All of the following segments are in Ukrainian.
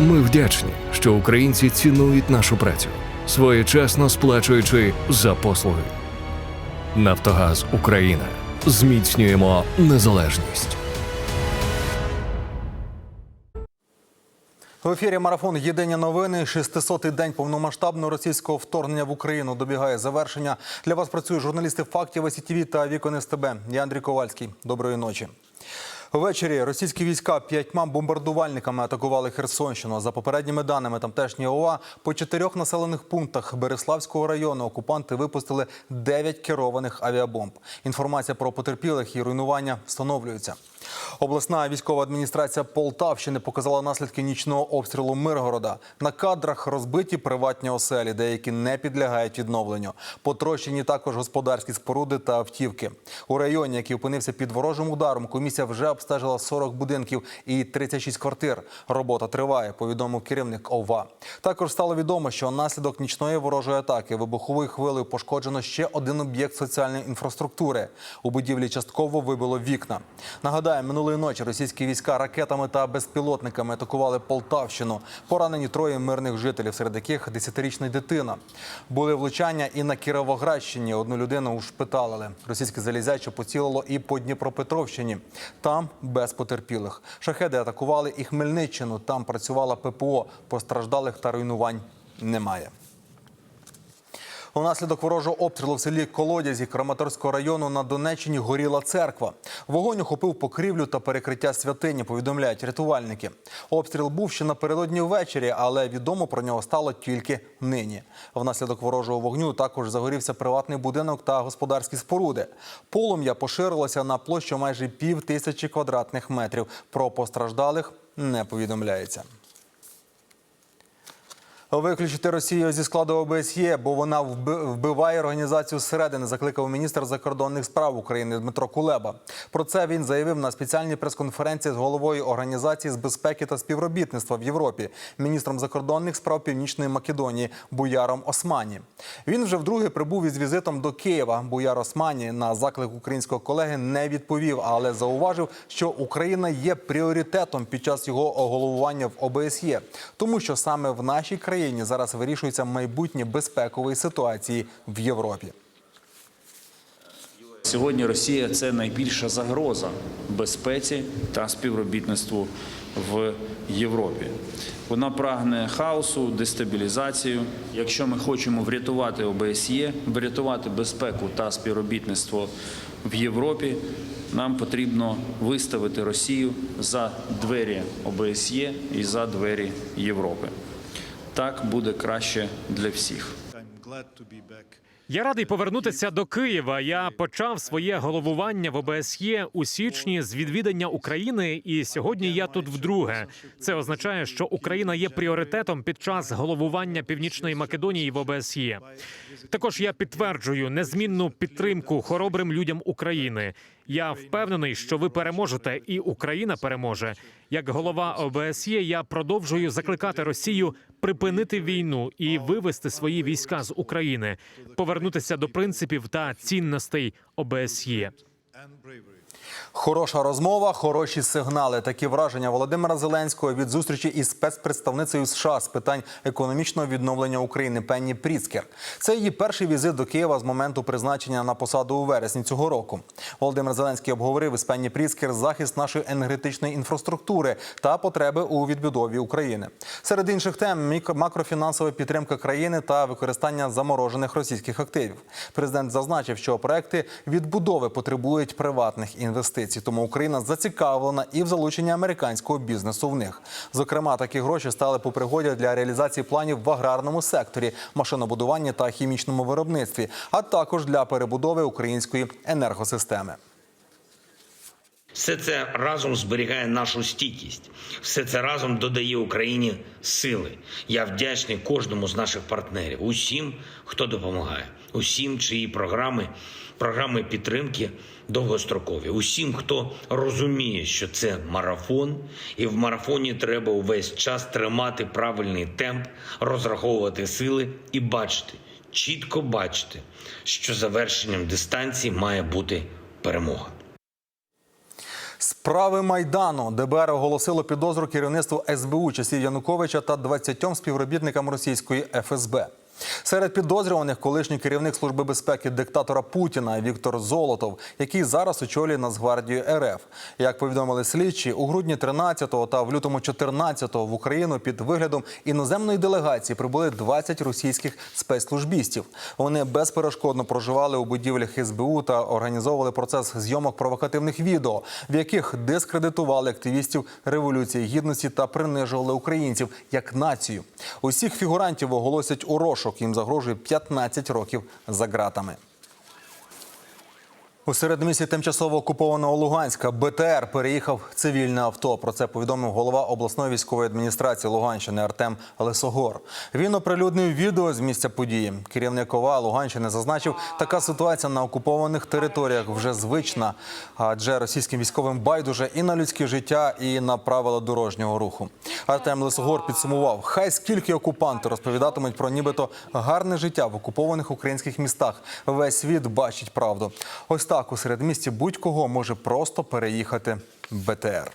Ми вдячні, що українці цінують нашу працю, своєчасно сплачуючи за послуги. Нафтогаз Україна. Зміцнюємо незалежність. В ефірі марафон Єдині новини. 600-й день повномасштабного російського вторгнення в Україну добігає завершення. Для вас працюють журналісти фактів СІТВ та Вікон СТБ. Я Андрій Ковальський. Доброї ночі. Ввечері російські війська п'ятьма бомбардувальниками атакували Херсонщину. За попередніми даними тамтешні ОВА, по чотирьох населених пунктах Береславського району окупанти випустили дев'ять керованих авіабомб. Інформація про потерпілих і руйнування встановлюється. Обласна військова адміністрація Полтавщини показала наслідки нічного обстрілу Миргорода. На кадрах розбиті приватні оселі, деякі не підлягають відновленню. Потрощені також господарські споруди та автівки. У районі, який опинився під ворожим ударом, комісія вже обстежила 40 будинків і 36 квартир. Робота триває, повідомив керівник ОВА. Також стало відомо, що наслідок нічної ворожої атаки вибуховою хвилею пошкоджено ще один об'єкт соціальної інфраструктури. У будівлі частково вибило вікна. Нагадаю, минулої ночі російські війська ракетами та безпілотниками атакували Полтавщину. Поранені троє мирних жителів, серед яких 10-річна дитина. Були влучання і на Кіровоградщині. Одну людину ушпиталили. Російське залізяче поцілило і по Дніпропетровщині. Там без потерпілих. Шахеди атакували і Хмельниччину. Там працювала ППО. Постраждалих та руйнувань немає. Унаслідок ворожого обстрілу в селі Колодязі Краматорського району на Донеччині горіла церква. Вогонь охопив покрівлю та перекриття святині, повідомляють рятувальники. Обстріл був ще напередодні ввечері, але відомо про нього стало тільки нині. Внаслідок ворожого вогню також загорівся приватний будинок та господарські споруди. Полум'я поширилося на площу майже пів тисячі квадратних метрів. Про постраждалих не повідомляється. Виключити Росію зі складу ОБСЄ, бо вона вби- вбиває організацію зсередини, закликав міністр закордонних справ України Дмитро Кулеба. Про це він заявив на спеціальній прес-конференції з головою організації з безпеки та співробітництва в Європі, міністром закордонних справ Північної Македонії Буяром Османі. Він вже вдруге прибув із візитом до Києва. Буяр Османі на заклик українського колеги не відповів, але зауважив, що Україна є пріоритетом під час його головування в ОБСЄ, тому що саме в нашій країні зараз вирішується майбутнє безпекової ситуації в Європі. Сьогодні Росія це найбільша загроза безпеці та співробітництву в Європі. Вона прагне хаосу, дестабілізацію. Якщо ми хочемо врятувати ОБСЄ, врятувати безпеку та співробітництво в Європі, нам потрібно виставити Росію за двері ОБСЄ і за двері Європи. Так буде краще для всіх. Я радий повернутися до Києва. Я почав своє головування в ОБСЄ у січні з відвідання України, і сьогодні я тут вдруге. Це означає, що Україна є пріоритетом під час головування Північної Македонії в ОБСЄ. Також я підтверджую незмінну підтримку хоробрим людям України. Я впевнений, що ви переможете, і Україна переможе. Як голова ОБСЄ, я продовжую закликати Росію припинити війну і вивести свої війська з України, повернутися до принципів та цінностей ОБСЄ. Хороша розмова, хороші сигнали. Такі враження Володимира Зеленського від зустрічі із спецпредставницею США з питань економічного відновлення України Пенні Пріцкер. Це її перший візит до Києва з моменту призначення на посаду у вересні цього року. Володимир Зеленський обговорив із Пенні Пріцкер захист нашої енергетичної інфраструктури та потреби у відбудові України. Серед інших тем макрофінансова підтримка країни та використання заморожених російських активів. Президент зазначив, що проекти відбудови потребують приватних інвестицій, тому Україна зацікавлена і в залученні американського бізнесу в них. Зокрема, такі гроші стали по пригоді для реалізації планів в аграрному секторі, машинобудуванні та хімічному виробництві, а також для перебудови української енергосистеми. Все це разом зберігає нашу стійкість. Все це разом додає Україні сили. Я вдячний кожному з наших партнерів, усім, хто допомагає, усім, чиї програми, програми підтримки довгострокові, усім, хто розуміє, що це марафон, і в марафоні треба увесь час тримати правильний темп, розраховувати сили і бачити, чітко бачити, що завершенням дистанції має бути перемога. Справи майдану ДБР оголосило підозру керівництву СБУ часів Януковича та 20 співробітникам російської ФСБ. Серед підозрюваних колишній керівник служби безпеки диктатора Путіна Віктор Золотов, який зараз очолює Нацгвардію РФ. Як повідомили слідчі, у грудні 13-го та в лютому 14-го в Україну під виглядом іноземної делегації прибули 20 російських спецслужбістів. Вони безперешкодно проживали у будівлях СБУ та організовували процес зйомок провокативних відео, в яких дискредитували активістів революції гідності та принижували українців як націю. Усіх фігурантів оголосять у розшук. Їм загрожує 15 років за ґратами. У середмісті тимчасово окупованого Луганська БТР переїхав цивільне авто. Про це повідомив голова обласної військової адміністрації Луганщини Артем Лесогор. Він оприлюднив відео з місця події. Керівник ОВА Луганщини зазначив, така ситуація на окупованих територіях вже звична, адже російським військовим байдуже і на людське життя, і на правила дорожнього руху. Артем Лесогор підсумував, хай скільки окупанти розповідатимуть про нібито гарне життя в окупованих українських містах. Весь світ бачить правду. Ось так у середмісті будь-кого може просто переїхати БТР.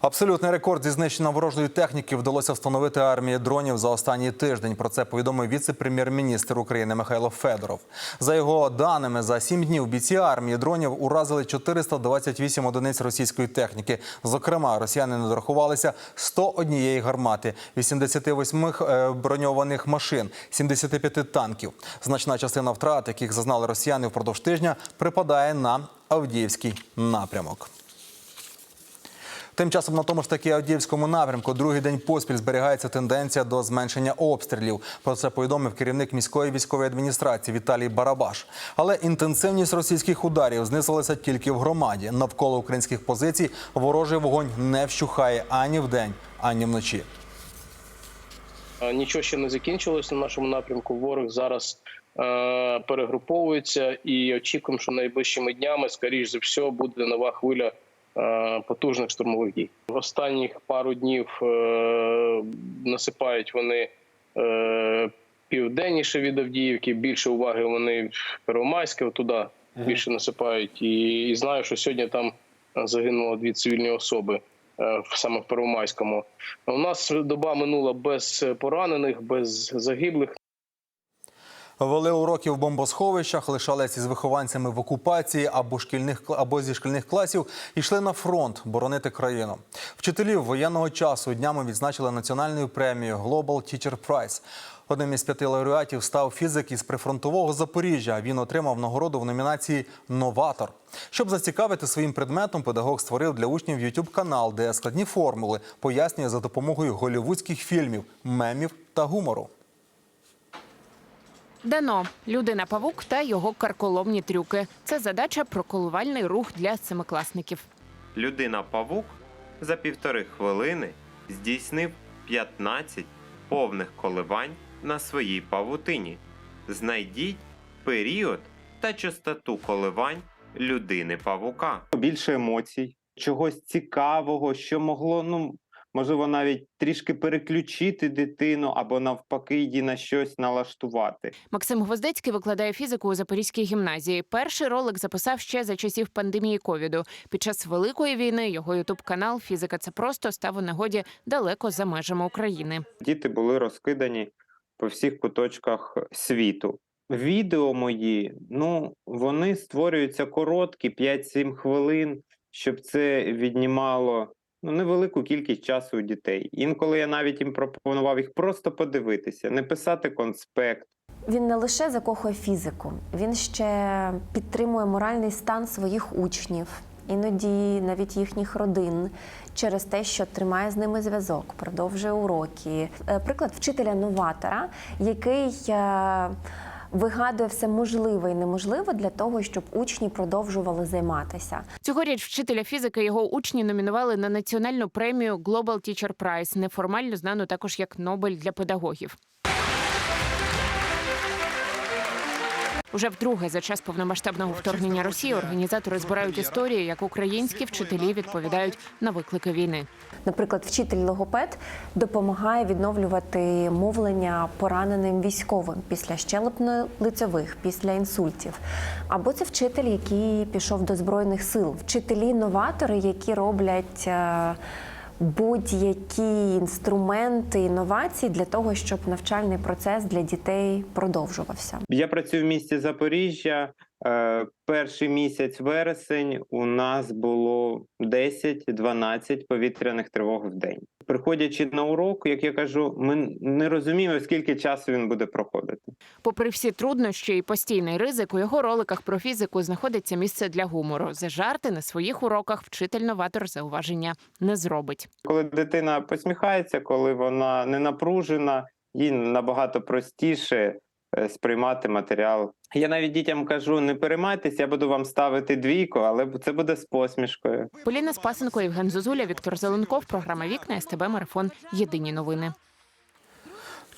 Абсолютний рекорд зі знищення ворожої техніки вдалося встановити армії дронів за останній тиждень. Про це повідомив віце-прем'єр-міністр України Михайло Федоров. За його даними, за сім днів бійці армії дронів уразили 428 одиниць російської техніки. Зокрема, росіяни не дорахувалися 101 гармати, 88 е, броньованих машин, 75 танків. Значна частина втрат, яких зазнали росіяни впродовж тижня, припадає на Авдіївський напрямок. Тим часом на тому ж таки Авдіївському напрямку другий день поспіль зберігається тенденція до зменшення обстрілів. Про це повідомив керівник міської військової адміністрації Віталій Барабаш. Але інтенсивність російських ударів знизилася тільки в громаді. Навколо українських позицій ворожий вогонь не вщухає ані вдень, ані вночі. Нічого ще не закінчилось на нашому напрямку. Ворог зараз е, перегруповується і очікуємо, що найближчими днями, скоріш за все, буде нова хвиля потужних штурмових дій. В останніх пару днів е, насипають вони е, південніше від Авдіївки. Більше уваги вони в Первомайське туди більше насипають. І, і знаю, що сьогодні там загинуло дві цивільні особи. е, в- Саме в Первомайському у нас доба минула без поранених, без загиблих. Вели уроки в бомбосховищах, лишались із вихованцями в окупації або шкільних або зі шкільних класів йшли на фронт боронити країну. Вчителів воєнного часу днями відзначили національною премією Global Teacher Prize. Одним із п'яти лауреатів став фізик із прифронтового Запоріжжя. Він отримав нагороду в номінації Новатор. Щоб зацікавити своїм предметом, педагог створив для учнів youtube канал, де складні формули пояснює за допомогою голівудських фільмів, мемів та гумору. Дано людина павук та його карколомні трюки. Це задача про колувальний рух для семикласників. Людина-павук за півтори хвилини здійснив 15 повних коливань на своїй павутині. Знайдіть період та частоту коливань людини-павука. більше емоцій, чогось цікавого, що могло, ну можливо, навіть трішки переключити дитину або навпаки її на щось налаштувати. Максим Гвоздецький викладає фізику у Запорізькій гімназії. Перший ролик записав ще за часів пандемії ковіду. Під час великої війни його ютуб канал Фізика це просто став у нагоді далеко за межами України. Діти були розкидані по всіх куточках світу. Відео мої, ну вони створюються короткі, 5-7 хвилин, щоб це віднімало ну, невелику кількість часу у дітей. Інколи я навіть їм пропонував їх просто подивитися, не писати конспект. Він не лише закохує фізику, він ще підтримує моральний стан своїх учнів, іноді навіть їхніх родин, через те, що тримає з ними зв'язок, продовжує уроки. Е, Приклад вчителя-новатора, який е, вигадує все можливе і неможливе для того, щоб учні продовжували займатися. Цьогоріч вчителя фізики його учні номінували на національну премію Global Teacher Prize, неформально знану також як Нобель для педагогів. Уже вдруге за час повномасштабного вторгнення Росії організатори збирають історії, як українські вчителі відповідають на виклики війни. Наприклад, вчитель-логопед допомагає відновлювати мовлення пораненим військовим після щелепно-лицьових, після інсультів. Або це вчитель, який пішов до збройних сил, вчителі-новатори, які роблять. Будь-які інструменти інновації для того, щоб навчальний процес для дітей продовжувався. Я працюю в місті Запоріжжя. Е, Перший місяць вересень у нас було 10-12 повітряних тривог в день. Приходячи на урок, як я кажу, ми не розуміємо, скільки часу він буде проходити. Попри всі труднощі і постійний ризик, у його роликах про фізику знаходиться місце для гумору. За жарти на своїх уроках вчитель-новатор зауваження не зробить. Коли дитина посміхається, коли вона не напружена, їй набагато простіше сприймати матеріал. Я навіть дітям кажу: не переймайтеся, я буду вам ставити двійку, але це буде з посмішкою. Поліна Спасенко, Євген Зозуля, Віктор Зеленков. Програма Вікна СТБ Марафон. Єдині новини.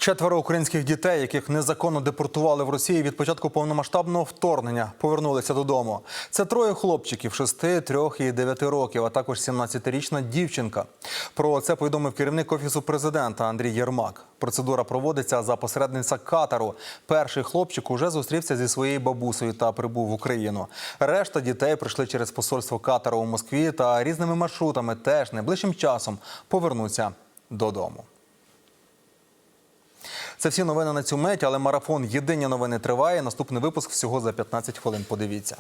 Четверо українських дітей, яких незаконно депортували в Росії від початку повномасштабного вторгнення, повернулися додому. Це троє хлопчиків 6, 3 і 9 років, а також 17-річна дівчинка. Про це повідомив керівник офісу президента Андрій Єрмак. Процедура проводиться за посередниця Катару. Перший хлопчик уже зустрівся зі своєю бабусею та прибув в Україну. Решта дітей прийшли через посольство Катару у Москві та різними маршрутами теж найближчим часом повернуться додому. Це всі новини на цю мить, але марафон Єдині новини триває. Наступний випуск всього за 15 хвилин. Подивіться.